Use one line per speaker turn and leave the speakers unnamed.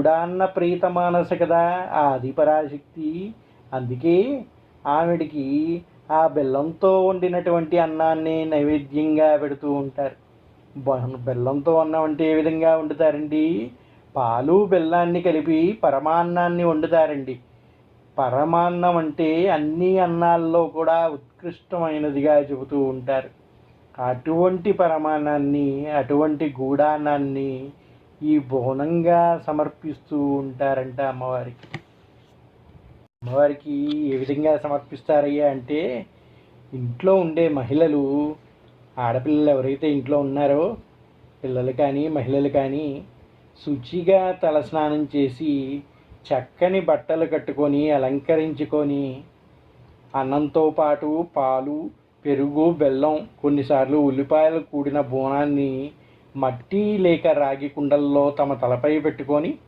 గూడాన్న ప్రీత మానస కదా ఆ ఆదిపరాశక్తి అందుకే ఆవిడికి ఆ బెల్లంతో వండినటువంటి అన్నాన్ని నైవేద్యంగా పెడుతూ ఉంటారు. బెల్లంతో అన్నం అంటే ఏ విధంగా వండుతారండి? పాలు బెల్లాన్ని కలిపి పరమాన్నాన్ని వండుతారండి. పరమాన్నం అంటే అన్ని అన్నాల్లో కూడా ఉత్కృష్టమైనదిగా చెబుతూ ఉంటారు. అటువంటి పరమాన్నాన్ని అటువంటి గూడాన్నాన్ని ఈ బోనంగా సమర్పిస్తూ ఉంటారంట అమ్మవారికి. అమ్మవారికి ఏ విధంగా సమర్పిస్తారయ్యా అంటే ఇంట్లో ఉండే మహిళలు ఆడపిల్లలు ఎవరైతే ఇంట్లో ఉన్నారో పిల్లలు కానీ మహిళలు కానీ శుచిగా తలస్నానం చేసి చక్కని బట్టలు కట్టుకొని అలంకరించుకొని అన్నంతో పాటు పాలు పెరుగు బెల్లం కొన్నిసార్లు ఉల్లిపాయలు కూడిన బోనాన్ని మట్టి లేక రాగి కుండల్లో తమ తలపై పెట్టుకొని